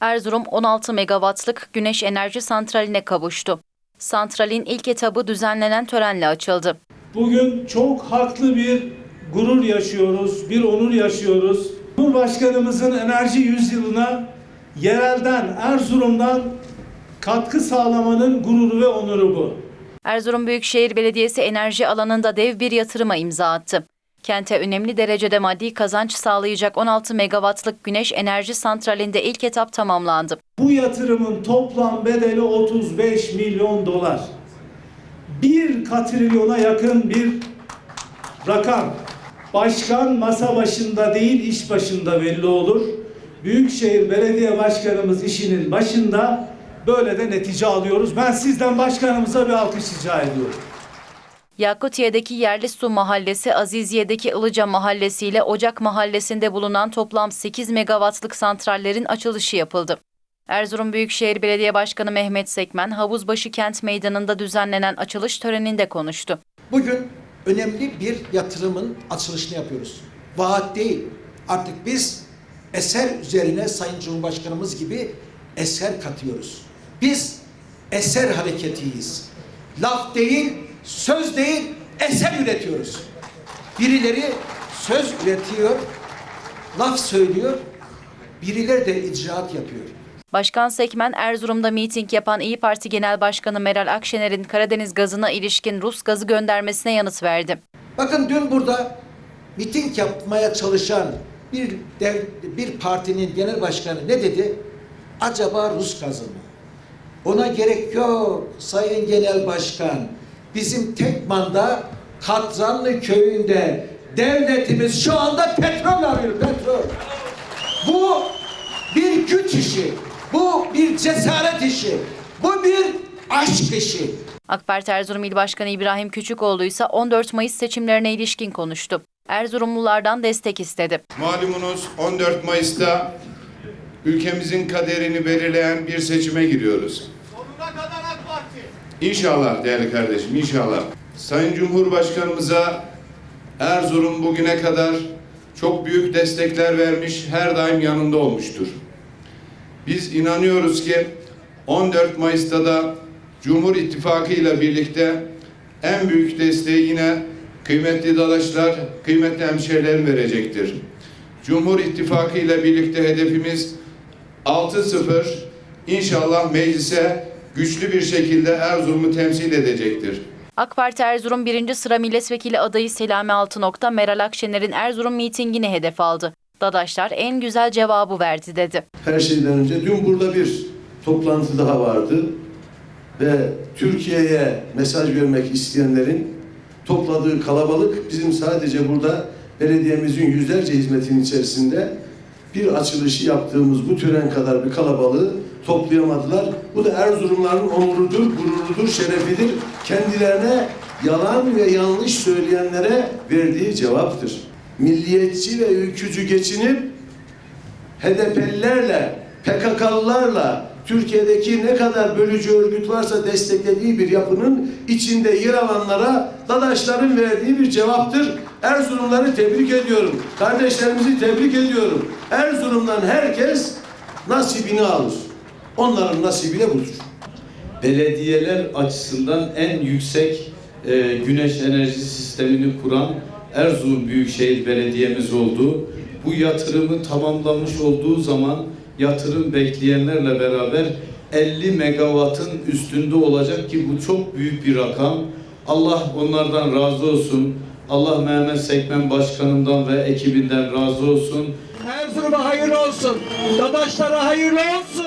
Erzurum 16 megawattlık güneş enerji santraline kavuştu. Santralin ilk etabı düzenlenen törenle açıldı. Bugün çok haklı bir gurur yaşıyoruz, bir onur yaşıyoruz. Cumhurbaşkanımızın enerji yüzyılına yerelden, Erzurum'dan katkı sağlamanın gururu ve onuru bu. Erzurum Büyükşehir Belediyesi enerji alanında dev bir yatırıma imza attı. Kente önemli derecede maddi kazanç sağlayacak 16 megawattlık güneş enerji santralinde ilk etap tamamlandı. Bu yatırımın toplam bedeli 35 milyon dolar. Bir katrilyona yakın bir rakam. Başkan masa başında değil iş başında belli olur. Büyükşehir Belediye Başkanımız işinin başında böyle de netice alıyoruz. Ben sizden başkanımıza bir alkış rica ediyorum. Yakutiye'deki Yerli Su Mahallesi, Aziziye'deki Ilıca Mahallesi ile Ocak Mahallesi'nde bulunan toplam 8 megawattlık santrallerin açılışı yapıldı. Erzurum Büyükşehir Belediye Başkanı Mehmet Sekmen, Havuzbaşı Kent Meydanı'nda düzenlenen açılış töreninde konuştu. Bugün önemli bir yatırımın açılışını yapıyoruz. Vaat değil. Artık biz eser üzerine Sayın Cumhurbaşkanımız gibi eser katıyoruz. Biz eser hareketiyiz. Laf değil, söz değil, eser üretiyoruz. Birileri söz üretiyor, laf söylüyor, birileri de icraat yapıyor. Başkan Sekmen, Erzurum'da miting yapan İyi Parti Genel Başkanı Meral Akşener'in Karadeniz gazına ilişkin Rus gazı göndermesine yanıt verdi. Bakın dün burada miting yapmaya çalışan bir dev, bir partinin genel başkanı ne dedi? Acaba Rus gazı mı? Ona gerek yok Sayın Genel Başkan. Bizim Tekman'da Katranlı köyünde devletimiz şu anda petrol arıyor, petrol. Bu bir güç işi. Bu bir cesaret işi. Bu bir aşk işi. AK Parti Erzurum İl Başkanı İbrahim Küçükoğlu ise 14 Mayıs seçimlerine ilişkin konuştu. Erzurumlulardan destek istedi. Malumunuz 14 Mayıs'ta ülkemizin kaderini belirleyen bir seçime giriyoruz. Sonuna kadar AK Parti. İnşallah değerli kardeşim, inşallah. Sayın Cumhurbaşkanımıza Erzurum bugüne kadar çok büyük destekler vermiş, her daim yanında olmuştur. Biz inanıyoruz ki 14 Mayıs'ta da Cumhur İttifakı ile birlikte en büyük desteği yine kıymetli dadaşlar, kıymetli hemşehrilerim verecektir. Cumhur İttifakı ile birlikte hedefimiz 6-0 inşallah meclise güçlü bir şekilde Erzurum'u temsil edecektir. AK Parti Erzurum 1. sıra milletvekili adayı Selami Altınok'ta Meral Akşener'in Erzurum mitingini hedef aldı. Dadaşlar en güzel cevabı verdi dedi. her şeyden önce dün burada bir toplantı daha vardı ve Türkiye'ye mesaj vermek isteyenlerin topladığı kalabalık bizim sadece burada belediyemizin yüzlerce hizmetin içerisinde bir açılışı yaptığımız bu tören kadar bir kalabalığı toplayamadılar. Bu da Erzurumların onurudur, gururudur, şerefidir. Kendilerine yalan ve yanlış söyleyenlere verdiği cevaptır. Milliyetçi ve ülkücü geçinip HDP'lilerle, PKK'lılarla Türkiye'deki ne kadar bölücü örgüt varsa desteklediği bir yapının içinde yer alanlara Dadaşların verdiği bir cevaptır. Erzurumları tebrik ediyorum. Kardeşlerimizi tebrik ediyorum. Erzurum'dan herkes nasibini alır. Onların nasibi de budur. belediyeler açısından en yüksek e, güneş enerji sistemini kuran Erzurum Büyükşehir Belediye'miz oldu. Bu yatırımı tamamlamış olduğu zaman yatırım bekleyenlerle beraber 50 megawattın üstünde olacak ki bu çok büyük bir rakam. Allah onlardan razı olsun. Allah Mehmet Sekmen Başkanımdan ve ekibinden razı olsun. Erzurum'a hayırlı olsun. Dadaşlara hayırlı olsun.